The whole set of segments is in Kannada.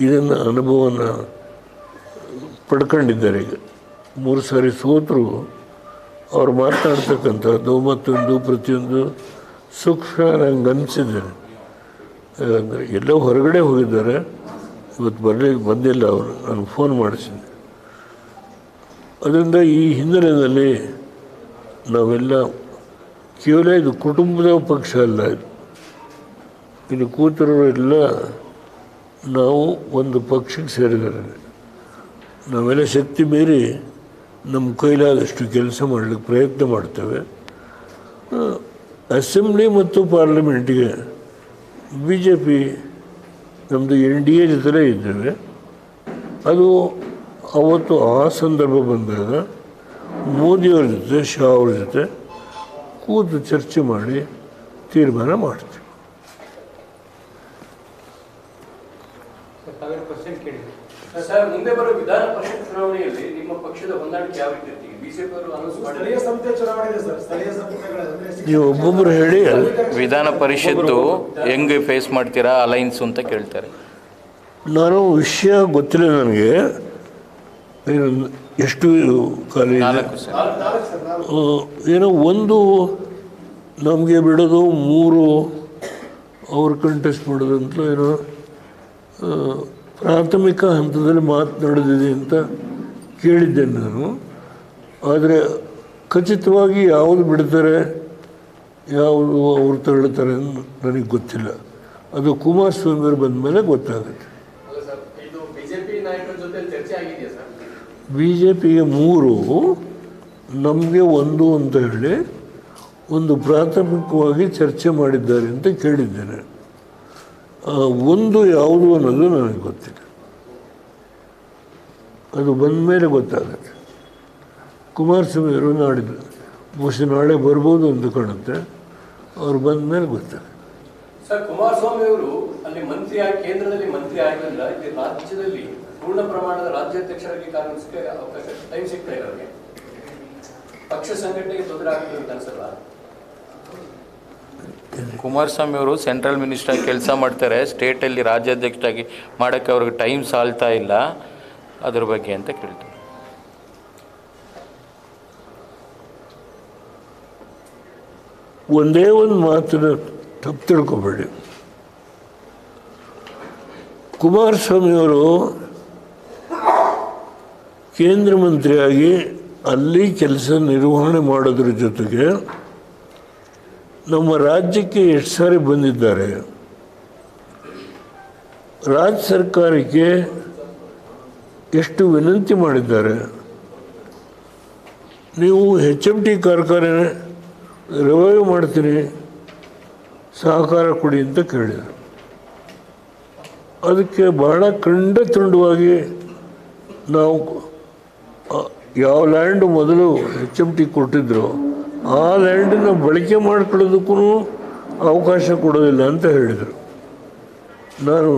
ಇದನ್ನು ಅನುಭವನ ಪಡ್ಕೊಂಡಿದ್ದಾರೆ ಈಗ. ಮೂರು ಸಾರಿ ಸೋತರು ಅವ್ರು ಮಾತನಾಡ್ತಕ್ಕಂಥದ್ದು ಮತ್ತೊಂದು ಪ್ರತಿಯೊಂದು ಸೂಕ್ಷ್ಮ ನಂಗೆ ಅನಿಸಿದ್ದಾರೆ ಎಲ್ಲೋ ಹೊರಗಡೆ ಹೋಗಿದ್ದಾರೆ. ಇವತ್ತು ಬರಲಿಕ್ಕೆ ಬಂದಿಲ್ಲ ಅವರು. ನಾನು ಫೋನ್ ಮಾಡಿಸಿದ್ದೆ. ಅದರಿಂದ ಈ ಹಿನ್ನೆಲೆಯಲ್ಲಿ ನಾವೆಲ್ಲ ಕೇವಲ ಇದು ಕುಟುಂಬದ ಪಕ್ಷ ಅಲ್ಲ ಇದು. ಇಲ್ಲಿ ಕೂತಿರೋರೆಲ್ಲ ನಾವು ಒಂದು ಪಕ್ಷಕ್ಕೆ ಸೇರಿದ್ರೆ ನಾವೆಲ್ಲ ಶಕ್ತಿ ಮೀರಿ ನಮ್ಮ ಕೈಲಾದಷ್ಟು ಕೆಲಸ ಮಾಡಲಿಕ್ಕೆ ಪ್ರಯತ್ನ ಮಾಡ್ತೇವೆ. ಅಸೆಂಬ್ಲಿ ಮತ್ತು ಪಾರ್ಲಿಮೆಂಟ್ಗೆ ಬಿ ಜೆ ಪಿ ನಮ್ಮದು ಎನ್ ಡಿ ಎ ಜೊತೆ ಇದ್ದೇವೆ. ಅದು ಅವತ್ತು ಆ ಸಂದರ್ಭ ಬಂದಾಗ ಮೋದಿಯವ್ರ ಜೊತೆ, ಶಾ ಅವ್ರ ಜೊತೆ ಕೂತು ಚರ್ಚೆ ಮಾಡಿ ತೀರ್ಮಾನ ಮಾಡ್ತೀವಿ ತಾವೇನು ಕ್ವಶನ್ ಕೇಳಿದ್ರಿ ಸರ್ ಮುಂದೆ ಬರೋ ವಿಧಾನ ಪರಿಷತ್ ಚುನಾವಣೆಯಲ್ಲಿ ನಿಮ್ಮ ಪಕ್ಷದ ಹೊಂದಾಣಿಕೆ ಯಾವ ರೀತಿ ಇರ್ತೀವಿ ಬಿಜೆಪಿ ಅವರು ಅನೌನ್ಸ್ ಸ್ಥಳೀಯ ಮಾಡಿ ಸಂಸ್ಥೆ ಚುನಾವಣೆ ಇದೆ ಸರ್ ಸ್ಥಳೀಯ ಸಂಸ್ಥೆಗಳ ಅಂದ್ರೆ ನೀವು ಒಬ್ಬೊಬ್ಬರು ಹೇಳಿ ವಿಧಾನ ಪರಿಷತ್ತು ಹೆಂಗೆ ಫೇಸ್ ಮಾಡ್ತೀರಾ ಅಲೈನ್ಸ್ ಅಂತ ಕೇಳ್ತಾರೆ. ನಾನು ವಿಷಯ ಗೊತ್ತಿಲ್ಲ ನನಗೆ. ಎಷ್ಟು ಏನೋ ಒಂದು ನಮಗೆ ಬಿಡೋದು ಮೂರು ಅವ್ರು ಕಂಟೆಸ್ಟ್ ಮಾಡೋದು ಅಂತ ಏನೋ ಪ್ರಾಥಮಿಕ ಹಂತದಲ್ಲಿ ಮಾತನಾಡಿದೆ ಅಂತ ಕೇಳಿದ್ದೆ ನಾನು. ಆದರೆ ಖಚಿತವಾಗಿ ಯಾವುದು ಬಿಡ್ತಾರೆ ಯಾವುದು ಅವ್ರು ತೆರಳುತ್ತಾರೆ ನನಗೆ ಗೊತ್ತಿಲ್ಲ. ಅದು ಕುಮಾರಸ್ವಾಮಿ ಅವರು ಬಂದ ಮೇಲೆ ಗೊತ್ತಾಗುತ್ತೆ. ಬಿ ಜೆ ಪಿಗೆ ಮೂರು ನಮಗೆ ಒಂದು ಅಂತ ಹೇಳಿ ಒಂದು ಪ್ರಾಥಮಿಕವಾಗಿ ಚರ್ಚೆ ಮಾಡಿದ್ದಾರೆ ಅಂತ ಕೇಳಿದ್ದೇನೆ. ಒಂದು ಯಾವುದು ಅನ್ನೋದು ನನಗೆ ಗೊತ್ತಿಲ್ಲ. ಅದು ಬಂದ ಮೇಲೆ ಗೊತ್ತಾಗುತ್ತೆ. ಕುಮಾರಸ್ವಾಮಿ ಅವರು ನಾಡಿದ್ದು ಬಹುಶಃ ನಾಳೆ ಬರ್ಬೋದು ಅಂತ ಕಾಣುತ್ತೆ. ಅವ್ರು ಬಂದ ಮೇಲೆ ಗೊತ್ತಾಗುತ್ತೆ. ಸರ್ ಕುಮಾರಸ್ವಾಮಿ ಅವರು ಅಲ್ಲಿ ಮಂತ್ರಿ ಆಗಿ ಕೇಂದ್ರದಲ್ಲಿ ಮಂತ್ರಿ ಆಗಿಲ್ಲ. ಇಲ್ಲಿ ರಾಜ್ಯದಲ್ಲಿ ಪೂರ್ಣ ಪ್ರಮಾಣದ ರಾಜ್ಯಾಧ್ಯಕ್ಷರಾಗಿ ಕಾರಣಕ್ಕೆ ಅವಕಾಶ ಟೈಮ್ ಸಿಗ್ತಾ ಇಲ್ಲ ಅವ್ರಿಗೆ. ಪಕ್ಷ ಸಂಘಟನೆಗೆ ತೊಂದರೆ ಆಗ್ತದೆ ಅಂತ ಅನ್ಸಲ್ಲ ಕುಮಾರಸ್ವಾಮಿ ಅವರು ಸೆಂಟ್ರಲ್ ಮಿನಿಸ್ಟರ್ ಕೆಲಸ ಮಾಡ್ತಾರೆ. ಸ್ಟೇಟಲ್ಲಿ ರಾಜ್ಯಾಧ್ಯಕ್ಷರಾಗಿ ಮಾಡೋಕ್ಕೆ ಅವ್ರಿಗೆ ಟೈಮ್ ಸಾಲ್ತಾ ಇಲ್ಲ. ಅದ್ರ ಬಗ್ಗೆ ಅಂತ ಕೇಳ್ತಾರೆ ಒಂದೇ ಒಂದು ಮಾತ್ರ ತಪ್ಪು ತಿಳ್ಕೊಬೇಡಿ. ಕುಮಾರಸ್ವಾಮಿಯವರು ಕೇಂದ್ರ ಮಂತ್ರಿಯಾಗಿ ಅಲ್ಲಿ ಕೆಲಸ ನಿರ್ವಹಣೆ ಮಾಡೋದ್ರ ಜೊತೆಗೆ ನಮ್ಮ ರಾಜ್ಯಕ್ಕೆ ಎಷ್ಟು ಸಾರಿ ಬಂದಿದ್ದಾರೆ. ರಾಜ್ಯ ಸರ್ಕಾರಕ್ಕೆ ಎಷ್ಟು ವಿನಂತಿ ಮಾಡಿದ್ದಾರೆ. ನೀವು ಹೆಚ್ ಎಂ ಟಿ ಕಾರ್ಖಾನೆ ರಿವೈವ್ ಮಾಡ್ತೀನಿ, ಸಹಕಾರ ಕೊಡಿ ಅಂತ ಕೇಳಿದರು. ಅದಕ್ಕೆ ಬಹಳ ಖಂಡ ತುಂಡವಾಗಿ ನಾವು ಯಾವ ಲ್ಯಾಂಡ್ ಮೊದಲು ಹೆಚ್ ಎಂ ಟಿ ಕೊಟ್ಟಿದ್ರು, ಆ ಲ್ಯಾಂಡನ್ನು ಬಳಕೆ ಮಾಡ್ಕೊಳ್ಳೋದಕ್ಕೂ ಅವಕಾಶ ಕೊಡೋದಿಲ್ಲ ಅಂತ ಹೇಳಿದರು. ನಾನು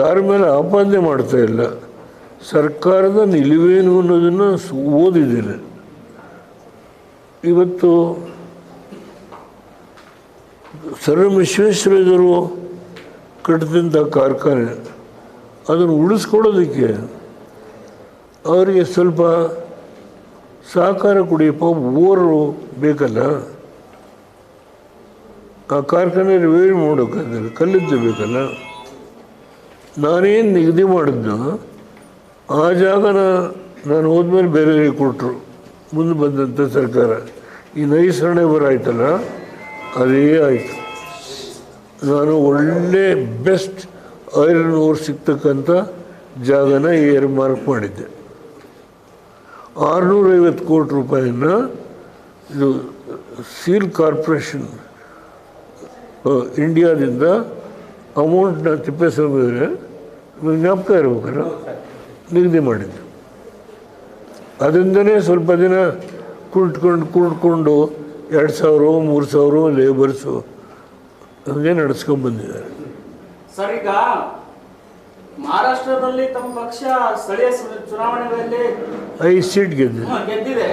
ಯಾರ ಮೇಲೆ ಆಪಾದನೆ ಮಾಡ್ತಾ ಇಲ್ಲ, ಸರ್ಕಾರದ ನಿಲುವೇನು ಅನ್ನೋದನ್ನು ಓದಿದ್ದೇನೆ. ಇವತ್ತು ಸರ್ ಕಟ್ಟಿದಂಥ ಕಾರ್ಖಾನೆ, ಅದನ್ನು ಉಳಿಸ್ಕೊಡೋದಕ್ಕೆ ಅವರಿಗೆ ಸ್ವಲ್ಪ ಸಹಕಾರ ಕುಡಿಯಪ್ಪ ಓರು ಬೇಕಲ್ಲ? ಆ ಕಾರ್ಖಾನೆ ರಿವೈವ್ ಮಾಡೋಕ್ಕಾಗಲ್ಲ ಕಲ್ಲಿದ್ದು ಬೇಕಲ್ಲ? ನಾನೇನು ನಿಗದಿ ಮಾಡಿದ್ದು? ಆ ಜಾಗನ ನಾನು ಹೋದ್ಮೇಲೆ ಬೇರೆಯವರಿಗೆ ಕೊಟ್ಟರು ಮುಂದೆ ಬಂದಂಥ ಸರ್ಕಾರ. ಈ ನೈಸರಣೆ ಬರಾಯ್ತಲ್ಲ, ಅದೇ ಆಯಿತು. ನಾನು ಒಳ್ಳೆ ಬೆಸ್ಟ್ ಐರನ್ ಓರ್ ಸಿಗ್ತಕ್ಕಂಥ ಜಾಗನ ಏರ್ ಮಾರ್ಕ್ ಮಾಡಿದ್ದೆ. ಆರುನೂರೈವತ್ತು ಕೋಟಿ ರೂಪಾಯಿನ ಇದು ಸೀಲ್ ಕಾರ್ಪೊರೇಷನ್ ಇಂಡಿಯಾದಿಂದ ಅಮೌಂಟ್ನ ತಿಪ್ಪೇಸ್ವಾಮಿಯವರೇ ನಿಮ್ಗೆ ಜ್ಞಾಪಕ ಇರ್ಬೇಕಲ್ಲ? ನಿಗದಿ ಮಾಡಿದ್ದು. ಅದರಿಂದನೇ ಸ್ವಲ್ಪ ದಿನ ಕುಂಟ್ಕೊಂಡು ಕುಳ್ಕೊಂಡು ಎರಡು ಸಾವಿರ ಮೂರು ಸಾವಿರ ಲೇಬರ್ಸು ಹಂಗೆ ನಡೆಸ್ಕೊಂಡು ಬಂದಿದ್ದಾರೆ. ಸರ್ ಈಗ ಮಹಾರಾಷ್ಟ್ರದಲ್ಲಿ ತಮ್ಮ ಪಕ್ಷ ಸ್ಥಳೀಯ ಚುನಾವಣೆಗಳಲ್ಲಿ ಐದು ಸೀಟ್ ಗೆದ್ದಿದೆ. ಗೆದ್ದಿದೆ.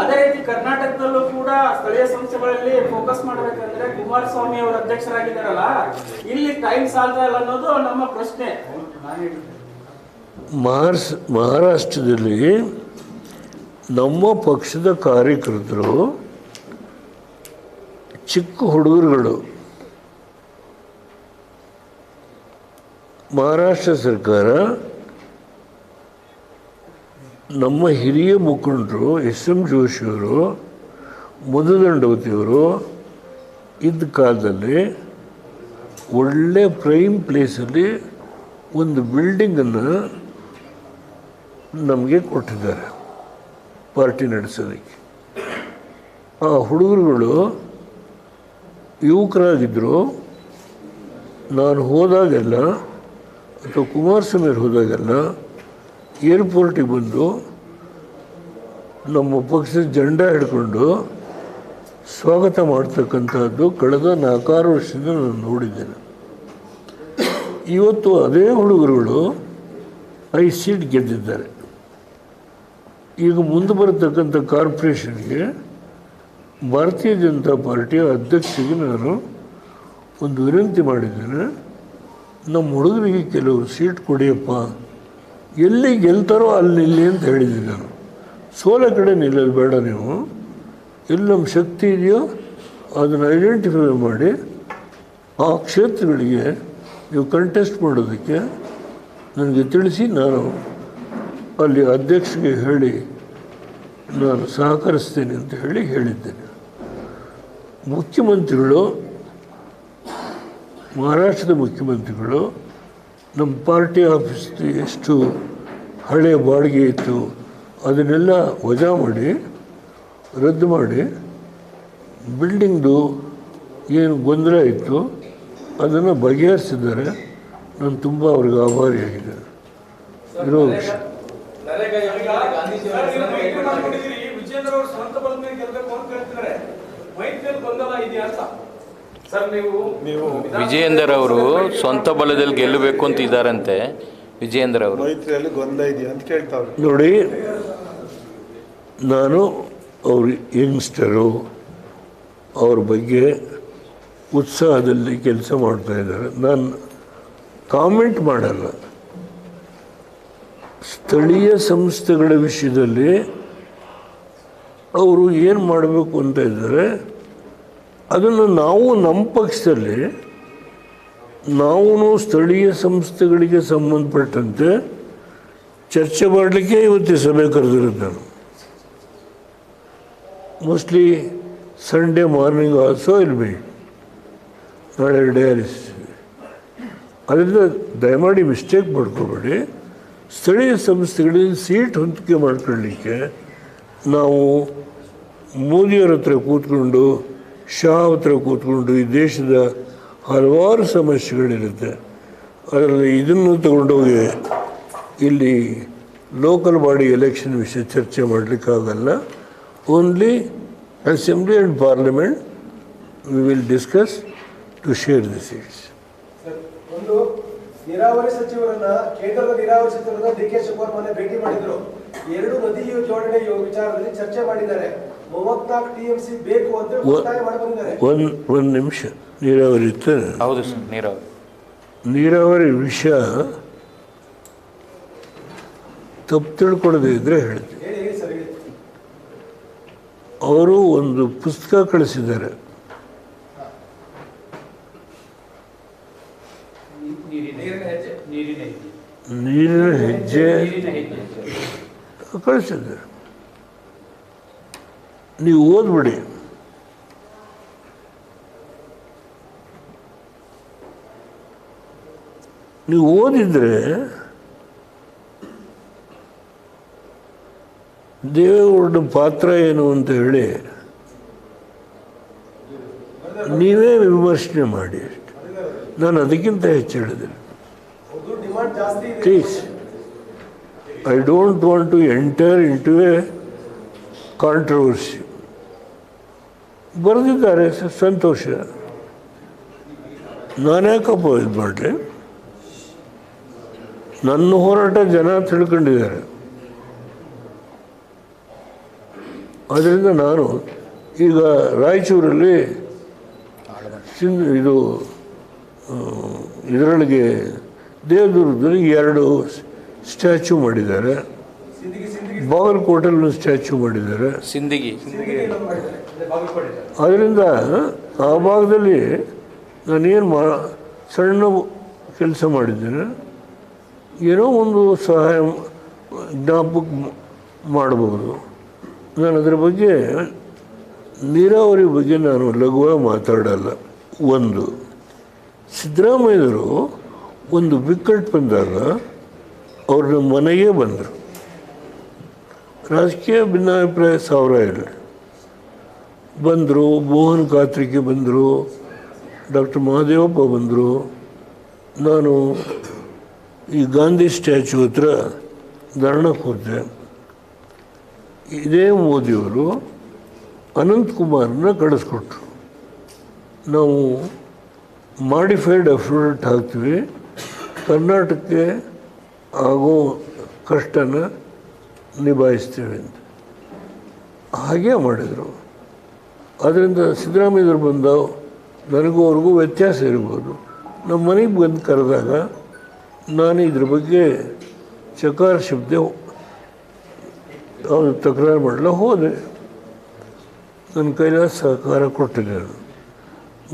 ಅದೇ ರೀತಿ ಕರ್ನಾಟಕದಲ್ಲೂ ಕೂಡ ಸ್ಥಳೀಯ ಸಂಸ್ಥೆಗಳಲ್ಲಿ ಫೋಕಸ್ ಮಾಡಬೇಕಂದ್ರೆ ಕುಮಾರಸ್ವಾಮಿ ಅವರು ಅಧ್ಯಕ್ಷರಾಗಿದ್ದಾರಲ್ಲ ಇಲ್ಲಿ ಟೈಮ್ ಸಾಲ್ತಾ ಇಲ್ಲ ಅನ್ನೋದು ನಮ್ಮ ಪ್ರಶ್ನೆ. ಮಹಾರಾಷ್ಟ್ರ ಮಹಾರಾಷ್ಟ್ರದಲ್ಲಿ ನಮ್ಮ ಪಕ್ಷದ ಕಾರ್ಯಕರ್ತರು ಚಿಕ್ಕ ಹುಡುಗರುಗಳು. ಮಹಾರಾಷ್ಟ್ರ ಸರ್ಕಾರ ನಮ್ಮ ಹಿರಿಯ ಮುಖಂಡರು ಎಸ್ ಎಂ ಜೋಶಿಯವರು ಮಧುದಂಡವತಿಯವರು, ಇದ್ದ ಕಾಲದಲ್ಲಿ ಒಳ್ಳೆ ಪ್ರೈಮ್ ಪ್ಲೇಸಲ್ಲಿ ಒಂದು ಬಿಲ್ಡಿಂಗನ್ನು ನಮಗೆ ಕೊಟ್ಟಿದ್ದಾರೆ. ಪಾರ್ಟಿ ನಡೆಸೋದಕ್ಕೆ. ಆ ಹುಡುಗರುಗಳು ಯುವಕರಾಗಿದ್ದರು ನಾನು ಹೋದಾಗೆಲ್ಲ, ಅಥವಾ ಕುಮಾರಸ್ವಾಮಿ ಹೋದಾಗೆಲ್ಲ, ಏರ್ಪೋರ್ಟಿಗೆ ಬಂದು ನಮ್ಮ ಪಕ್ಷದ ಜಂಡ ಹಿಡ್ಕೊಂಡು ಸ್ವಾಗತ ಮಾಡ್ತಕ್ಕಂಥದ್ದು ಕಳೆದ ನಾಲ್ಕಾರು ವರ್ಷದಿಂದ ನಾನು ನೋಡಿದ್ದೇನೆ. ಇವತ್ತು ಅದೇ ಹುಡುಗರುಗಳು ಐ ಸೀಟ್ ಗೆದ್ದಿದ್ದಾರೆ. ಈಗ ಮುಂದೆ ಬರತಕ್ಕಂಥ ಕಾರ್ಪೊರೇಷನ್ಗೆ ಭಾರತೀಯ ಜನತಾ ಪಾರ್ಟಿಯ ಅಧ್ಯಕ್ಷರಿಗೆ ನಾನು ಒಂದು ವಿನಂತಿ ಮಾಡಿದ್ದೇನೆ. ನಮ್ಮ ಹುಡುಗರಿಗೆ ಕೆಲವು ಸೀಟ್ ಕೊಡಿಯಪ್ಪ. ಎಲ್ಲಿ ಗೆಲ್ತಾರೋ ಅಲ್ಲಿ ಇಲ್ಲಿ ಅಂತ ಹೇಳಿದ್ದೀನಿ ನಾನು. ಸೋಲ ಕಡೆ ನಿಲ್ಲಲು ಬೇಡ ನೀವು. ಎಲ್ಲಿ ನಮ್ಮ ಶಕ್ತಿ ಇದೆಯೋ ಅದನ್ನು ಐಡೆಂಟಿಫೈ ಮಾಡಿ ಆ ಕ್ಷೇತ್ರಗಳಿಗೆ ನೀವು ಕಂಟೆಸ್ಟ್ ಮಾಡೋದಕ್ಕೆ ನನಗೆ ತಿಳಿಸಿ ನಾನು ಅಲ್ಲಿ ಅಧ್ಯಕ್ಷಗೆ ಹೇಳಿ ನಾನು ಸಹಕರಿಸ್ತೇನೆ ಅಂತ ಹೇಳಿ ಹೇಳಿದ್ದೇನೆ. ಮುಖ್ಯಮಂತ್ರಿಗಳು, ಮಹಾರಾಷ್ಟ್ರದ ಮುಖ್ಯಮಂತ್ರಿಗಳು, ನಮ್ಮ ಪಾರ್ಟಿ ಆಫೀಸ್ ಎಷ್ಟು ಹಳೆಯ ಬಾಡಿಗೆ ಇತ್ತು ಅದನ್ನೆಲ್ಲ ವಜಾ ಮಾಡಿ, ರದ್ದು ಮಾಡಿ, ಬಿಲ್ಡಿಂಗ್ದು ಏನು ಗೊಂದಲ ಇತ್ತು ಅದನ್ನು ಬಗೆಹರಿಸಿದ್ದಾರೆ. ನಾನು ತುಂಬ ಅವ್ರಿಗೆ ಆಭಾರಿಯಾಗಿದ್ದೇನೆ. ಇರೋ ವಿಷಯ. ವಿಜೇಂದ್ರ ಅವರು ಸ್ವಂತ ಬಲದ ಮೇಲೆ ಗೆಲ್ಬೇಕು ಅಂತ ಹೇಳ್ತಿದ್ದಾರೆ ಮೈತ್ರಿಯಲ್ಲಿ ಗೊಂದಲ ಇದೆಯಾ ಅಂತ ಸರ್ ನೀವು ನೀವು ವಿಜಯೇಂದರ್ ಅವರು ಸ್ವಂತ ಬಲದಲ್ಲಿ ಗೆಲ್ಲಬೇಕು ಅಂತ ಇದ್ದಾರಂತೆ. ವಿಜಯೇಂದ್ರ ಅವರು. ಮೈತ್ರಿಯಲ್ಲಿ ಗೊಂದಲ ಇದೆಯಾ ಅಂತ ಕೇಳ್ತಾವ್ರೆ. ನೋಡಿ ನಾನು ಅವರು ಯಂಗ್ಸ್ಟರು ಅವ್ರ ಬಗ್ಗೆ ಉತ್ಸಾಹದಲ್ಲಿ ಕೆಲಸ ಮಾಡ್ತಾ ಇದ್ದಾರೆ. ನಾನು ಕಾಮೆಂಟ್ ಮಾಡಲ್ಲ. ಸ್ಥಳೀಯ ಸಂಸ್ಥೆಗಳ ವಿಷಯದಲ್ಲಿ ಅವರು ಏನು ಮಾಡಬೇಕು ಅಂತ ಇದ್ದಾರೆ ಅದನ್ನು ನಾವು ನಮ್ಮ ಪಕ್ಷದಲ್ಲಿ ನಾವು ಸ್ಥಳೀಯ ಸಂಸ್ಥೆಗಳಿಗೆ ಸಂಬಂಧಪಟ್ಟಂತೆ ಚರ್ಚೆ ಮಾಡಲಿಕ್ಕೆ ಇವತ್ತು ಸಭೆ ಕರೆದಿರೋದು ನಾನು mostly Sunday morning also be ನಾಳೆ ಡಯಾಲಿಸ್ ಅದರಿಂದ ದಯಮಾಡಿ ಮಿಸ್ಟೇಕ್ ಮಾಡ್ಕೋಬೇಡಿ. ಸ್ಥಳೀಯ ಸಂಸ್ಥೆಗಳಲ್ಲಿ ಸೀಟ್ ಹೊಂದಿಕೆ ಮಾಡ್ಕೊಳ್ಳಿಕ್ಕೆ ನಾವು ಮೋದಿಯವ್ರ ಹತ್ರ ಕೂತ್ಕೊಂಡು, ಶಾ ಹತ್ರ ಕೂತ್ಕೊಂಡು ಈ ದೇಶದ ಹಲವಾರು ಸಮಸ್ಯೆಗಳಿರುತ್ತೆ. ಅದರಲ್ಲಿ ಇದನ್ನು ತಗೊಂಡೋಗಿ ಇಲ್ಲಿ ಲೋಕಲ್ ಬಾಡಿ ಎಲೆಕ್ಷನ್ ವಿಷಯ ಚರ್ಚೆ ಮಾಡಲಿಕ್ಕಾಗಲ್ಲ. Only assembly and parliament we will discuss to share the seats ನೀರಾವರಿ ಸಚಿವರನ್ನ ಕೇಂದ್ರದ ನೀರಾವರಿ ಸಚಿವರನ್ನ ಡಿ ಕೆ ಶಿವಕುಮಾರ್ ಮೊನ್ನೆ ಭೇಟಿ ಮಾಡಿದ್ರು. ಎರಡು ನದಿ ಜೋಡಣೆ ವಿಚಾರದಲ್ಲಿ ಚರ್ಚೆ ಮಾಡಿದ್ದಾರೆ. ಮೂವತ್ನಾಲ್ಕು ಟಿಎಂಸಿ ಬೇಕು ಅಂತ ಒತ್ತಾಯ ಮಾಡಿ ಬಂದಿದ್ದಾರೆ ಒಂದು ಒಂದು ನಿಮಿಷ. ನೀರಾವರಿ ಇತ್ತು? ಹೌದು ಸರ್ ನೀರಾವರಿ. ನೀರಾವರಿ ವಿಷಯ ತಪ್ಪು ತಿಳ್ಕೊಳ್ಳದೆ ಇದ್ರೆ ಹೇಳ್ತೀನಿ. ಹೇಳಿ ಹೇಳಿ ಸರ್ ಅವರು ಒಂದು ಪುಸ್ತಕ ಕಳಿಸಿದ್ದಾರೆ ನೀರಿನ ಹೆಜ್ಜೆ ನೀರಿನ ಹೆಜ್ಜೆ ನೀರಿನ ಹೆಜ್ಜೆ. ಕಳಿಸಿದ್ದಾರೆ ನೀವು ಓದ್ಬಿಡಿ. ನೀವು ಓದಿದ್ರೆ ದೇವೇಗೌಡನ ಪಾತ್ರ ಏನು ಅಂತ ಹೇಳಿ ನೀವೇ ವಿಮರ್ಶನೆ ಮಾಡಿ ನಾನು ಅದಕ್ಕಿಂತ ಹೆಚ್ಚು ಹೇಳಿದೆ ಅದು demand I don't want enter into to a controversy ಬರೆದಿದ್ದಾರೆ ಸಂತೋಷ. ನಾನ್ಯಾಕಪ್ಪ ಇದು ಮಾಡಲಿ. ನನ್ನ ಹೋರಾಟ ಜನ ತಿಳ್ಕೊಂಡಿದ್ದಾರೆ. ಅದರಿಂದ ನಾನು ಈಗ ರಾಯಚೂರಲ್ಲಿ ಇದು ಇದರೊಳಗೆ ದೇವದುರ್ಗದಲ್ಲಿ ಎರಡು ಸ್ಟ್ಯಾಚು ಮಾಡಿದ್ದಾರೆ. ಬಾಗಲಕೋಟೆಲ್ಲೂ ಸ್ಟ್ಯಾಚು ಮಾಡಿದ್ದಾರೆ. ಸಿಂದಗಿ. ಅದರಿಂದ ಆ ಭಾಗದಲ್ಲಿ ನಾನೇನು ಮಾ ಸಣ್ಣ ಕೆಲಸ ಮಾಡಿದ್ದೇನೆ. ಏನೋ ಒಂದು ಸಹಾಯ ಜ್ಞಾಪಕ ಮಾಡಬಹುದು. ನಾನು ಅದರ ಬಗ್ಗೆ ನೀರಾವರಿ ಬಗ್ಗೆ ನಾನು ಲಘುವಾಗಿ ಮಾತಾಡಲ್ಲ. ಒಂದು ಸಿದ್ದರಾಮಯ್ಯವರು ಒಂದು ಬಿಕ್ಕಟ್ಟು ಬಂದಾಗ ಅವ್ರ ನಮ್ಮ ಮನೆಗೆ ಬಂದರು. ರಾಜಕೀಯ ಭಿನ್ನಾಭಿಪ್ರಾಯ ಸಾವಿರ ಇರಲಿ ಬಂದರು, ಮೋಹನ್ ಕಾತ್ರಿಕೆ ಬಂದರು, ಡಾಕ್ಟರ್ ಮಹಾದೇವಪ್ಪ ಬಂದರು. ನಾನು ಈ ಗಾಂಧಿ ಸ್ಟ್ಯಾಚು ಹತ್ರ ಧರಣಕ್ಕೆ ಹೋದೆ. ಇದೇ ಮೋದಿಯವರು ಅನಂತಕುಮಾರನ್ನ ಕಳಿಸ್ಕೊಟ್ರು. ನಾವು ಮಾಡಿಫೈಡ್ ಅಫಿಡವಿಟ್ ಹಾಕ್ತೀವಿ. ಕರ್ನಾಟಕಕ್ಕೆ ಆಗೋ ಕಷ್ಟನ ನಿಭಾಯಿಸ್ತೀವಿ ಅಂತ. ಹಾಗೇ ಮಾಡಿದರು. ಅದರಿಂದ ಸಿದ್ದರಾಮಯ್ಯವ್ರು ಬಂದ ನನಗೂ ಅವ್ರಿಗೂ ವ್ಯತ್ಯಾಸ ಇರ್ಬೋದು. ನಮ್ಮ ಮನೆಗೆ ಬಂದು ಕರೆದಾಗ ನಾನು ಇದ್ರ ಬಗ್ಗೆ ಚಕಾರ ಶಬ್ದ ಅವನು ತಕರಾರು ಮಾಡಲು ಹೋದೆ. ನನ್ನ ಕೈಲಾದ ಸಹಕಾರ ಕೊಟ್ಟಿದ್ದೆ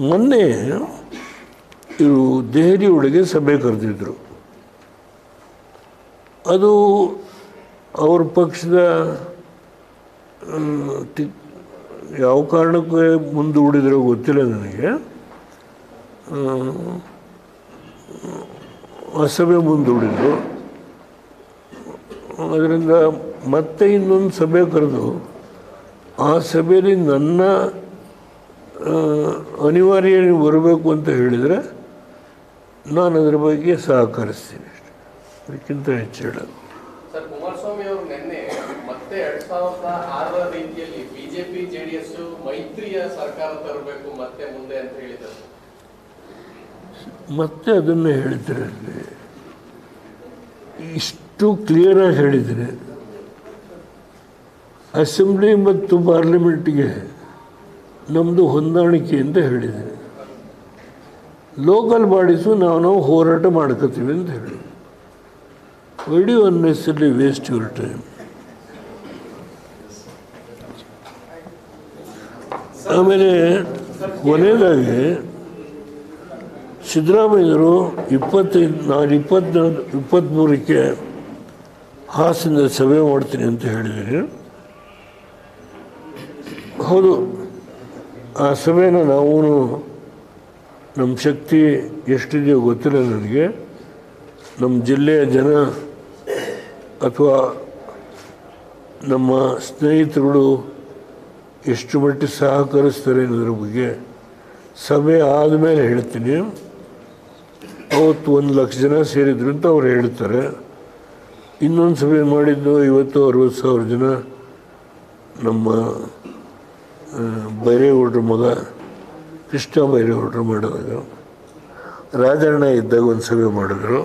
ಮೊನ್ನೆ ಇವರು ದೆಹಲಿ ಒಳಗೆ ಸಭೆ ಕರೆದಿದ್ದರು ಅದು ಅವ್ರ ಪಕ್ಷದ ಯಾವ ಕಾರಣಕ್ಕೆ ಮುಂದೂಡಿದ್ರೋ ಗೊತ್ತಿಲ್ಲ ನನಗೆ. ಆ, ಸಭೆ ಮುಂದೂಡಿದ್ರು. ಅದರಿಂದ ಮತ್ತೆ ಇನ್ನೊಂದು ಸಭೆ ಕರೆದು ಆ ಸಭೆಯಲ್ಲಿ ನನ್ನ ಅನಿವಾರ್ಯ ನೀವು ಬರಬೇಕು ಅಂತ ಹೇಳಿದರೆ ನಾನು ಅದರ ಬಗ್ಗೆ ಸಹಕರಿಸ್ತೀನಿ ಅದಕ್ಕಿಂತ ಹೆಚ್ಚು ಹೇಳೋದು ಸರ್ ಕುಮಾರಸ್ವಾಮಿ ಅವರು ನಿನ್ನೆ ಮತ್ತೆ ಎರಡ್ ಸಾವಿರದ ಆರರ ರೀತಿಯಲ್ಲಿ ಬಿಜೆಪಿ ಜೆಡಿಎಸ್ ಮೈತ್ರಿಯ ಸರ್ಕಾರ ತರಬೇಕು ಮತ್ತೆ ಮುಂದೆ ಅಂತ ಹೇಳಿದರು ಮತ್ತೆ ಅದನ್ನು ಹೇಳಿದ್ರೆ. ಇಷ್ಟು ಕ್ಲಿಯರಾಗಿ ಹೇಳಿದರೆ ಅಸೆಂಬ್ಲಿ ಮತ್ತು ಪಾರ್ಲಿಮೆಂಟ್ಗೆ ನಮ್ಮದು ಹೊಂದಾಣಿಕೆ ಅಂತ ಹೇಳಿದೆ ಲೋಕಲ್ ಬಾಡೀಸು ನಾವು ನಾವು ಹೋರಾಟ ಮಾಡ್ಕೋತೀವಿ ಅಂತ ಹೇಳಿ. Why the unnecessary waste your time ಆಮೇಲೆ ಕೊನೆಯದಾಗಿ ಸಿದ್ದರಾಮಯ್ಯರು ಇಪ್ಪತ್ತೈದು ನಾನು ಇಪ್ಪತ್ನಾಲ್ಕು ಇಪ್ಪತ್ತ್ಮೂರಕ್ಕೆ ಹಾಸನದ ಸಭೆ ಮಾಡ್ತೀನಿ ಅಂತ ಹೇಳಿದ್ದೀನಿ ಹೌದು, ಆ ಸಭೆನ ನಾವು ನಮ್ಮ ಶಕ್ತಿ ಎಷ್ಟಿದೆಯೋ ಗೊತ್ತಿಲ್ಲ ನನಗೆ. ನಮ್ಮ ಜಿಲ್ಲೆಯ ಜನ ಅಥವಾ ನಮ್ಮ ಸ್ನೇಹಿತರುಗಳು ಎಷ್ಟು ಮಟ್ಟಿಗೆ ಸಹಕರಿಸ್ತಾರೆ ಅನ್ನೋದ್ರ ಬಗ್ಗೆ ಸಭೆ ಆದಮೇಲೆ ಹೇಳ್ತೀನಿ. ಅವತ್ತು ಒಂದು ಲಕ್ಷ ಜನ ಸೇರಿದ್ರು ಅಂತ ಅವ್ರು ಹೇಳ್ತಾರೆ. ಇನ್ನೊಂದು ಸಭೆ ಮಾಡಿದ್ದು ಇವತ್ತು ಅರವತ್ತು ಸಾವಿರ ಜನ ನಮ್ಮ ಬೈರೇಗೌಡರ ಮಗ ಕೃಷ್ಣ ಬೈರೇಗೌಡರು ಮಾಡಿದಾಗ ರಾಜಣ್ಣ ಇದ್ದಾಗ ಒಂದು ಸಭೆ ಮಾಡಿದ್ರು.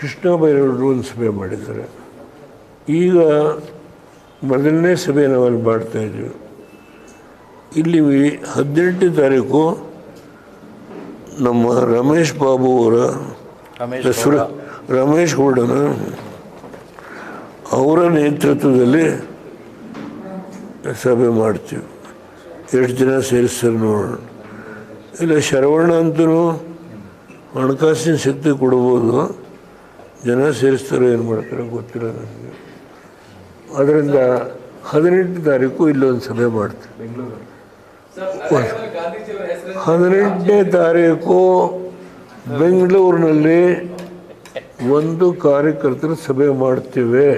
ಕೃಷ್ಣ ಬೈರೇಗೌಡರು ಒಂದು ಸಭೆ ಮಾಡಿದ್ದಾರೆ ಈಗ ಮೊದಲನೇ ಸಭೆ ನಾವಲ್ಲಿ ಮಾಡ್ತಾ ಇದ್ದೀವಿ ಇಲ್ಲಿ ಹದಿನೆಂಟನೇ ತಾರೀಕು ನಮ್ಮ ರಮೇಶ್ ಬಾಬು ಅವರ ಹೆಸರು ರಮೇಶ್ ಗೌಡನ ಅವರ ನೇತೃತ್ವದಲ್ಲಿ ಸಭೆ ಮಾಡ್ತೀವಿ. ಎಷ್ಟು ಜನ ಸೇರಿಸ್ತಾರೆ ನೋಡೋಣ ಇಲ್ಲ, ಶರವಣ ಅಂತೂ ಹಣಕಾಸಿನ ಶಕ್ತಿ ಕೊಡ್ಬೋದು. ಜನ ಸೇರಿಸ್ತಾರೋ, ಏನು ಮಾಡ್ತಾರೋ ಗೊತ್ತಿಲ್ಲ ನನಗೆ. ಅದರಿಂದ ಹದಿನೆಂಟು ತಾರೀಕು ಇಲ್ಲೊಂದು ಸಭೆ ಮಾಡ್ತೀವಿ ಹದಿನೆಂಟನೇ ತಾರೀಕು ಬೆಂಗಳೂರಿನಲ್ಲಿ ಒಂದು ಕಾರ್ಯಕರ್ತರ ಸಭೆ ಮಾಡ್ತೇವೆ.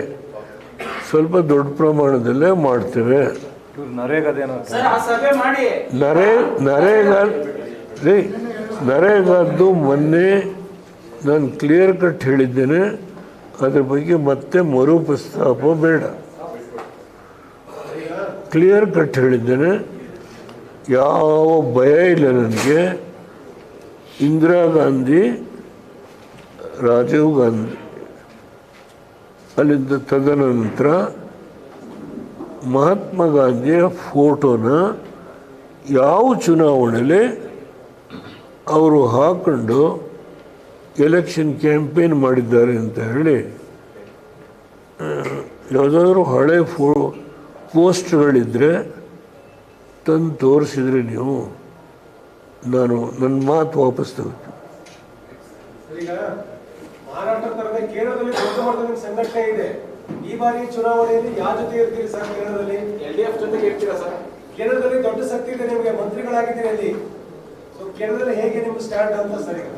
ಸ್ವಲ್ಪ ದೊಡ್ಡ ಪ್ರಮಾಣದಲ್ಲೇ ಮಾಡ್ತೇವೆ. ಸರ್ ಆ ಸಭೆ ಮಾಡಿ. ನರೇ ನರೇಗಾ ರೀ ನರೇಗಾದ್ದು ಮೊನ್ನೆ ನಾನು ಕ್ಲಿಯರ್ ಕಟ್ ಹೇಳಿದ್ದೇನೆ. ಅದ್ರ ಬಗ್ಗೆ ಮತ್ತೆ ಮರು ಪ್ರಸ್ತಾಪ ಬೇಡ. ಕ್ಲಿಯರ್ ಕಟ್ ಹೇಳಿದ್ದೇನೆ. ಯಾವ ಭಯ ಇಲ್ಲ ನನಗೆ. ಇಂದಿರಾ ಗಾಂಧಿ ರಾಜೀವ್ ಗಾಂಧಿ ಅಲ್ಲಿಂದ ತದನಂತರ ಮಹಾತ್ಮ ಗಾಂಧಿಯ ಫೋಟೋನ ಯಾವ ಚುನಾವಣೆಯಲ್ಲಿ ಅವರು ಹಾಕೊಂಡು ಎಲೆಕ್ಷನ್ ಕ್ಯಾಂಪೇನ್ ಮಾಡಿದ್ದಾರೆ ಅಂತ ಹೇಳಿ ಯಾವುದಾದ್ರೂ ಹಳೆ ಫೋ ಪೋಸ್ಟ್ಗಳಿದ್ದರೆ ತಂದು ತೋರಿಸಿದ್ರೆ ನೀವು, ನಾನು ನನ್ನ ಮಾತು ವಾಪಸ್ ತಗೋತೀನಿ. ಮಟ್ಟದ ಸಂಘಟನೆ ಇದೆ. ಈ ಬಾರಿ ಚುನಾವಣೆಯಲ್ಲಿ ಯಾವ ಜೊತೆ ಇರ್ತೀರಿ ಸರ್ ಕೇರಳದಲ್ಲಿ? ಎಲ್ ಡಿ ಎಫ್ ಜೊತೆಗೆ ಇರ್ತೀರಾ ಸರ್? ಕೇರಳದಲ್ಲಿ ದೊಡ್ಡ ಶಕ್ತಿ ಇದೆ ನಿಮಗೆ ಮಂತ್ರಿಗಳಾಗಿದ್ದೀರಿ ಅಲ್ಲಿ. ಸೊ ಕೇರಳದಲ್ಲಿ ಹೇಗೆ ನಿಮ್ಗೆ ಸ್ಟ್ಯಾಂಡ್ ಅಂತ ಸರ್ ಈಗ?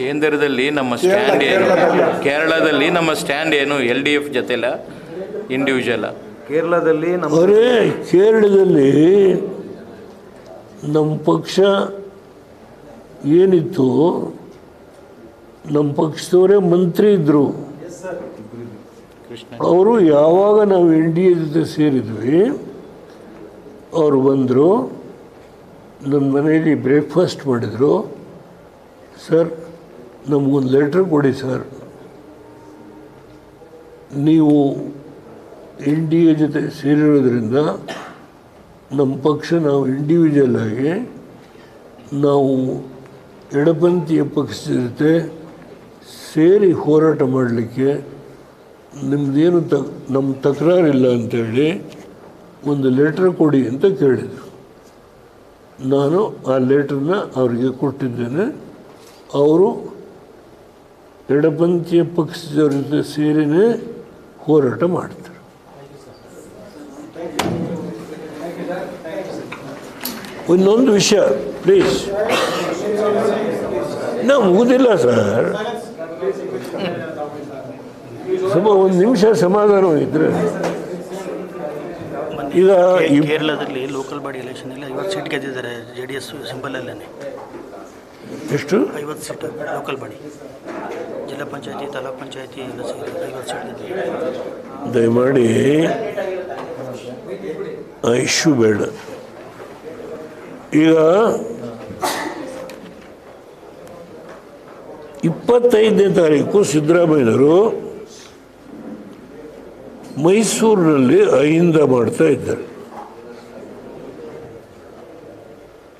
ಕೇಂದ್ರದಲ್ಲಿ ನಮ್ಮ ಸ್ಟ್ಯಾಂಡ್ ಏನು? ಕೇರಳದಲ್ಲಿ. ನಮ್ಮ ಸ್ಟ್ಯಾಂಡ್ ಏನು? ಎಲ್ ಡಿ ಎಫ್ ಜೊತೆಲ ಇಂಡಿವಿಜುವಲ ಕೇರಳದಲ್ಲಿ ನಮ್ಮ ಅವರೇ ಕೇರಳದಲ್ಲಿ ನಮ್ಮ ಪಕ್ಷ ಏನಿತ್ತು? ನಮ್ಮ ಪಕ್ಷದವರೇ ಮಂತ್ರಿ ಇದ್ದರು ಅವರು ಯಾವಾಗ ನಾವು ಎನ್ ಡಿ ಎ ಜೊತೆ ಸೇರಿದ್ವಿ, ಅವರು ಬಂದರು ನಮ್ಮ ಮನೆಯಲ್ಲಿ ಬ್ರೇಕ್ಫಾಸ್ಟ್ ಮಾಡಿದರು. ಸರ್ ನಮಗೊಂದು ಲೆಟ್ರ್ ಕೊಡಿ ಸರ್ ನೀವು ಎನ್ ಡಿ ಎ ಜೊತೆ ಸೇರಿರೋದ್ರಿಂದ ನಮ್ಮ ಪಕ್ಷ ನಾವು ಇಂಡಿವಿಜುವಲ್ ಆಗಿ, ನಾವು ಎಡಪಂಥೀಯ ಪಕ್ಷದ ಜೊತೆ ಸೇರಿ ಹೋರಾಟ ಮಾಡಲಿಕ್ಕೆ ನಿಮ್ಮದೇನು ತ ನಮ್ಮ ತಕರಾರಿಲ್ಲ ಅಂತೇಳಿ ಒಂದು ಲೆಟ್ರ್ ಕೊಡಿ ಅಂತ ಕೇಳಿದರು. ನಾನು ಆ ಲೆಟ್ರನ್ನ ಅವರಿಗೆ ಕೊಟ್ಟಿದ್ದೇನೆ. ಅವರು ಎಡಪಂಥೀಯ ಪಕ್ಷದವ್ರ ಜೊತೆ ಸೇರಿನೇ ಹೋರಾಟ ಮಾಡ್ತಾರೆ. ಇನ್ನೊಂದು ವಿಷಯ ಪ್ಲೀಸ್ ನಾ ಮುಗುದಿಲ್ಲ ಸರ್ ಸ್ವಲ್ಪ ಒಂದು ನಿಮಿಷ ಸಮಾಧಾನ ಇದ್ರೆ. ಈಗ ಕೇರಳದಲ್ಲಿ ಲೋಕಲ್ ಬಾಡಿ ಎಲೆಕ್ಷನ್ ಎಲ್ಲ ಐವತ್ತು ಸೀಟ್ ಗೆದ್ದಿದ್ದಾರೆ ಜೆ ಡಿ ಎಸ್ ಸಿಂಪಲಲ್ಲೇ ಎಷ್ಟು? ಐವತ್ತು ಸೀಟ್ ಲೋಕಲ್ ಬಾಡಿ ಜಿಲ್ಲಾ ಪಂಚಾಯತಿ ತಾಲೂಕ್ ಪಂಚಾಯತಿ ಎಲ್ಲ ಸೀಟ್ ಐವತ್ತು ಸೀಟ್ ಗೆದ್ದಿದ್ದಾರೆ. ದಯಮಾಡಿ ಐಶು ಇಶ್ಯೂ ಬೇಡ. ಈಗ ಇಪ್ಪತ್ತೈದನೇ ತಾರೀಕು ಸಿದ್ದರಾಮಯ್ಯನವರು ಮೈಸೂರಿನಲ್ಲಿ ಅಹಿಂದ ಮಾಡ್ತಾ ಇದ್ದಾರೆ.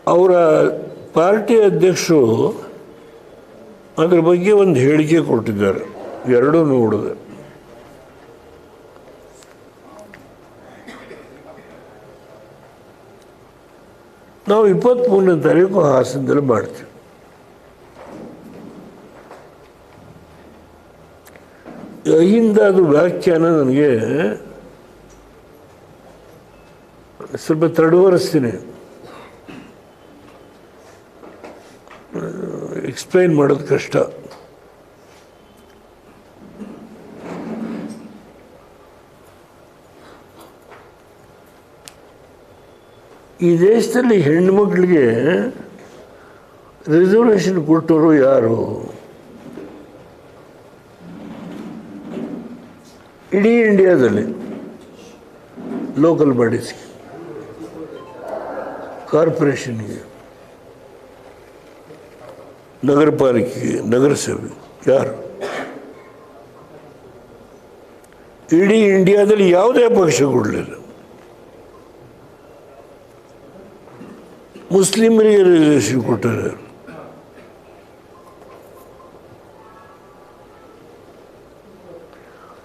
ಅವರ ಪಾರ್ಟಿ ಅಧ್ಯಕ್ಷರು ಅದ್ರ ಬಗ್ಗೆ ಒಂದು ಹೇಳಿಕೆ ಕೊಟ್ಟಿದ್ದಾರೆ. ಎರಡೂ ನೋಡಿದೆ. ನಾವು ಇಪ್ಪತ್ತ್ಮೂರನೇ ತಾರೀಕು ಹಾಸನದಲ್ಲಿ ಮಾಡ್ತೀವಿ. ಅಹಿಂದ ಅದು ವ್ಯಾಖ್ಯಾನ ನನಗೆ ಸ್ವಲ್ಪ ತಡವರಿಸ್ತೀನಿ. ಎಕ್ಸ್ಪ್ಲೈನ್ ಮಾಡೋದು ಕಷ್ಟ. ಈ ದೇಶದಲ್ಲಿ ಹೆಣ್ಮಕ್ಳಿಗೆ ರಿಸರ್ವೇಷನ್ ಕೊಟ್ಟವರು ಯಾರು? ಇಡೀ ಇಂಡಿಯಾದಲ್ಲಿ ಲೋಕಲ್ ಬಾಡೀಸ್ಗೆ ಕಾರ್ಪೊರೇಷನ್ಗೆ ನಗರ ಪಾಲಿಕೆಗೆ ನಗರಸಭೆ ಯಾರು? ಇಡೀ ಇಂಡಿಯಾದಲ್ಲಿ ಯಾವುದೇ ಪಕ್ಷ ಕೊಡಲಿಲ್ಲ ಮುಸ್ಲಿಮರಿಗೆ ರಿಸರ್ವೇಷನ್ ಕೊಟ್ಟರೆ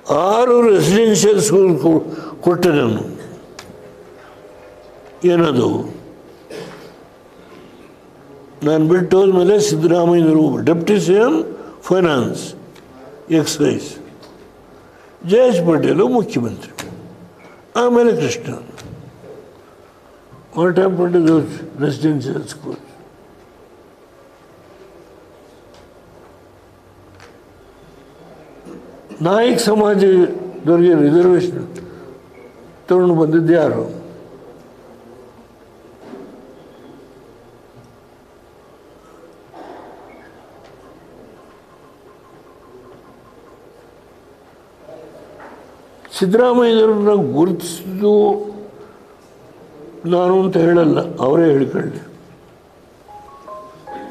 ಆರು ರೆಸಿಡೆನ್ಷಿಯಲ್ ಸ್ಕೂಲ್ ಕೊಟ್ಟೆ ನಾನು. ಏನದು? ನಾನು ಬಿಟ್ಟು ಹೋದ್ಮೇಲೆ ಸಿದ್ದರಾಮಯ್ಯನವರು deputy C M finance excise. Jayesh Patel ಮುಖ್ಯಮಂತ್ರಿ. ಆಮೇಲೆ Krishna. What happen to those residential school Nayak ಸಮಾಜದವರಿಗೆ reservation ತಗೊಂಡು ಬಂದಿದ್ದು ಯಾರು? ಸಿದ್ದರಾಮಯ್ಯವ್ರನ್ನ ಗುರುತಿಸಿದ್ದು ನಾನು ಅಂತ ಹೇಳಲ್ಲ, ಅವರೇ ಹೇಳ್ಕೊಳ್ಳಿ.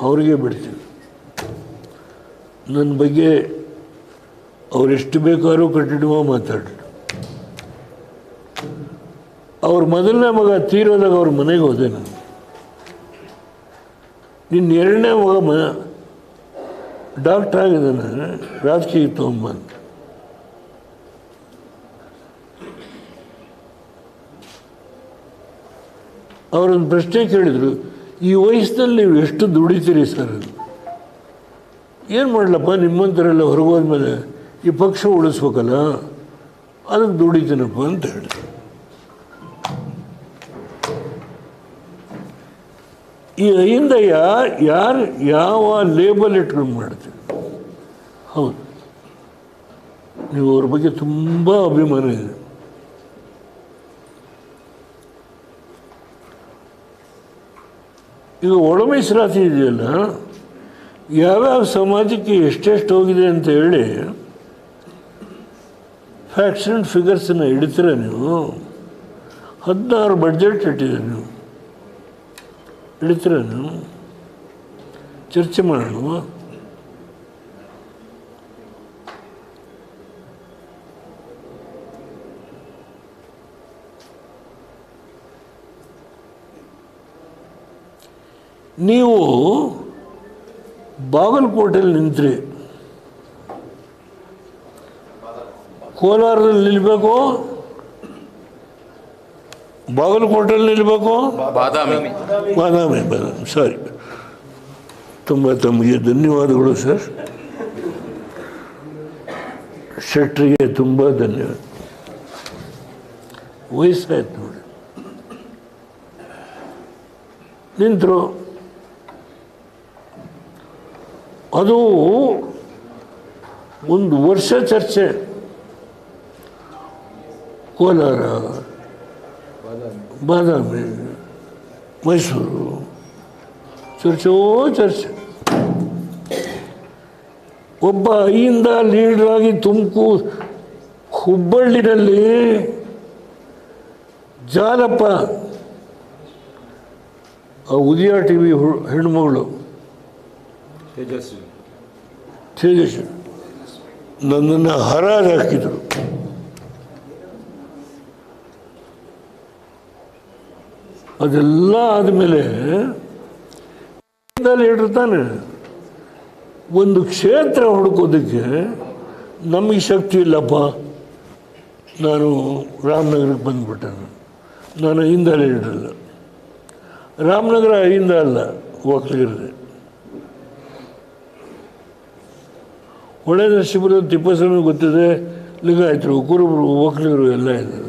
ಅವರಿಗೆ ಬಿಡ್ತೀನಿ. ನನ್ನ ಬಗ್ಗೆ ಅವ್ರು ಎಷ್ಟು ಬೇಕಾದ್ರೂ ಕಠಿಣವ ಮಾತಾಡ್ರಿ. ಅವ್ರ ಮೊದಲನೇ ಮಗ ತೀರೋದಾಗ ಅವ್ರ ಮನೆಗೆ ಹೋದೆ ನಾನು. ನಿನ್ನ ಎರಡನೇ ಮಗ ಮ, ಡಾಕ್ಟ್ರ್ ಆಗಿದ್ದಾನೆ ರಾಜಕೀಯ ತೊಗೊಂಬ ಅಂತ. ಅವರೊಂದು ಪ್ರಶ್ನೆ ಕೇಳಿದರು, ಈ ವಯಸ್ಸಿನಲ್ಲಿ ನೀವು ಎಷ್ಟು ದುಡಿತೀರಿ ಸರ್? ಏನು ಮಾಡಲಪ್ಪ ನಿಮ್ಮಂಥರೆಲ್ಲ ಹೊರಗೋದ್ಮೇಲೆ ಈ ಪಕ್ಷ ಉಳಿಸ್ಬೇಕಲ್ಲ ಅದಕ್ಕೆ ದುಡಿತೀನಪ್ಪ ಅಂತ ಹೇಳಿ. ಈ ಅಹಿಂದಯ್ಯ ಯಾರು ಯಾವ ಲೇಬಲ್ ಇಟ್ಕೊಂಡು ಮಾಡ್ತೀವಿ ಹೌದು. ನೀವು ಅವ್ರ ಬಗ್ಗೆ ತುಂಬ ಅಭಿಮಾನ ಇದೆ. ಈಗ ಒಳ ಮೀಸಲಾತಿ ಇದೆಯಲ್ಲ, ಯಾವ್ಯಾವ ಸಮಾಜಕ್ಕೆ ಎಷ್ಟೆಷ್ಟು ಹೋಗಿದೆ ಅಂತ ಹೇಳಿ ಆ್ಯಂಡ್ ಫಿಗರ್ಸನ್ನು ಇಡ್ತೀರ ನೀವು? ಹದಿನಾರು ಬಡ್ಜೆಟ್ ಇಟ್ಟಿದ್ದೀರಿ ನೀವು. ಇಡ್ತೀರ ನೀವು? ಚರ್ಚೆ ಮಾಡೋಣ ನೀವು ಬಾಗಲಕೋಟೆಯಲ್ಲಿ ನಿಂತ್ರಿ. ಕೋಲಾರದಲ್ಲಿ ನಿಲ್ಲಬೇಕು ಬಾಗಲಕೋಟೆಯಲ್ಲಿ ನಿಲ್ಲಬೇಕು ಬಾದಾಮಿ. ಬಾದಾಮಿ ಬಾದಾಮಿ. ಸಾರಿ ತುಂಬ ತಮಗೆ ಧನ್ಯವಾದಗಳು ಸರ್ ಶೆಟ್ರಿಗೆ ತುಂಬ ಧನ್ಯವಾದ. ವಯಸ್ಸಾಯ್ತು ನೋಡಿ. ನಿಂತರು. ಅದು ಒಂದು ವರ್ಷ ಚರ್ಚೆ. ಕೋಲಾರ ಬಾದಾಮಿ ಮೈಸೂರು ಚರ್ಚೋ ಚರ್ಚೆ. ಒಬ್ಬ ಲೀಡರ್ ಆಗಿ ತುಮಕೂರು ಹುಬ್ಬಳ್ಳಿನಲ್ಲಿ ಜಾಲಪ್ಪ ಆ ಉದಯ ಟಿ ವಿ ಹೆಣ್ಮಗಳು ತೇಜಸ್ವಿ. ನನ್ನನ್ನು ಹರಾಜು ಹಾಕಿದರು ಅದೆಲ್ಲ ಆದಮೇಲೆ ಲೀಡರ್ ತಾನೆ. ಒಂದು ಕ್ಷೇತ್ರ ಹುಡುಕೋದಕ್ಕೆ ನಮಗೆ ಶಕ್ತಿ ಇಲ್ಲಪ್ಪ. ನಾನು ರಾಮನಗರಕ್ಕೆ ಬಂದುಬಿಟ್ಟೆ ನಾನು. ಹಿಂದಲೇ ಇಡಲ್ಲ ರಾಮನಗರ ಹಿಂದ ಅಲ್ಲ, ಒಕ್ಕಲಿಗರದೆ. ಒಳ್ಳೆಯ ಶಿಬಿರ ತಿಪ್ಪಸ್ವಾಮಿ ಗೊತ್ತಿದೆ. ಲಿಂಗಾಯತರು, ಕುರುಬರು, ಒಕ್ಕಲಿಗರು ಎಲ್ಲ ಇದ್ದಾರೆ.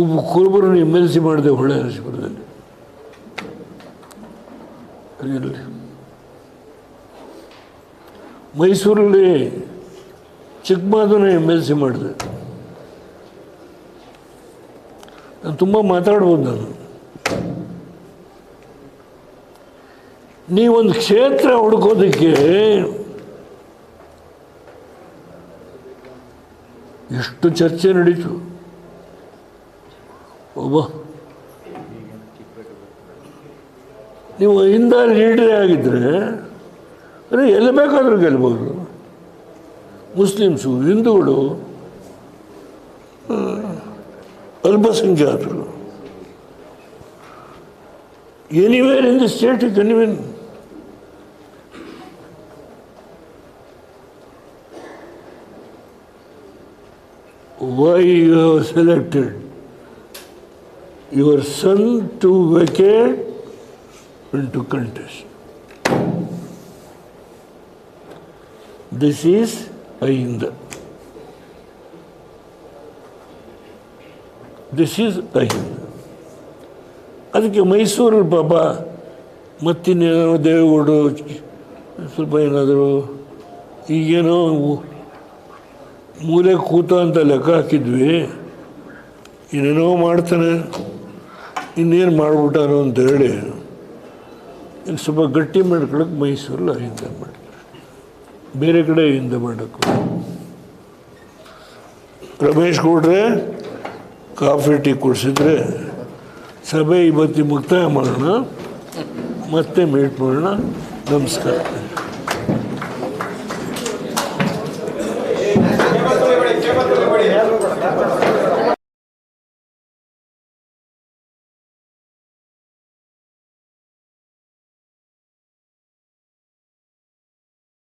ಒಬ್ಬ ಕುರುಬರನ್ನು ಎಂ ಎಲ್ ಸಿ ಮಾಡಿದೆ ಹೊಳೆ ನರಸೀಪುರದಲ್ಲಿ ಮೈಸೂರಲ್ಲಿ ಚಿಕ್ಕಮಾದನ ಎಂ ಎಲ್ ಸಿ ಮಾಡಿದೆ. ನಾನು ತುಂಬ ಮಾತಾಡ್ಬೋದು ನಾನು. ನೀವೊಂದು ಕ್ಷೇತ್ರ ಹುಡುಕೋದಕ್ಕೆ ಎಷ್ಟು ಚರ್ಚೆ ನಡೀತು. ಒಬ್ಬ. ನೀವು ಹಿಂದ ಲೀಡರೇ ಆಗಿದ್ದರೆ ಅಂದರೆ ಎಲ್ಲಿ ಬೇಕಾದರೂ ಗೆಲ್ಬೋದು. ಮುಸ್ಲಿಮ್ಸು, ಹಿಂದೂಗಳು ಅಲ್ಪಸಂಖ್ಯಾತರು. Anywhere in the state convince why you selected your son to vacate and to contest. This is Ahinda. This is Ahinda. ಅದಕ್ಕೆ ಮೈಸೂರು ಪಾಪ ಮತ್ತಿನ್ನೇನೋ ದೇವೇಗೌಡರು ಸ್ವಲ್ಪ ಏನಾದರೂ ಈಗೇನೋ ಮೂಲೆ ಕೂತ ಅಂತ ಲೆಕ್ಕ ಹಾಕಿದ್ವಿ ಏನೇನೋ ಮಾಡ್ತಾನೆ ಇನ್ನೇನು ಮಾಡಿಬಿಟ್ಟಾರು ಅಂತ ಹೇಳಿ ಈಗ ಸ್ವಲ್ಪ ಗಟ್ಟಿ ಮಾಡ್ಕೊಳಕ್ಕೆ ಮೈಸೂರಲ್ಲಿ ಹಿಂದೆ ಮಾಡ್ತಾರೆ. ಬೇರೆ ಕಡೆ ಹಿಂದೆ ಮಾಡೋಕ್ಕೂ ರಮೇಶ್ ಕಾಫಿ, ಟೀ ಕುಡಿಸಿದ್ರೆ ಸಭೆ ಇವತ್ತಿ ಮುಕ್ತಾಯ ಮಾಡೋಣ. ಮತ್ತೆ ಮೀಟ್ ಮಾಡೋಣ. ನಮಸ್ಕಾರ.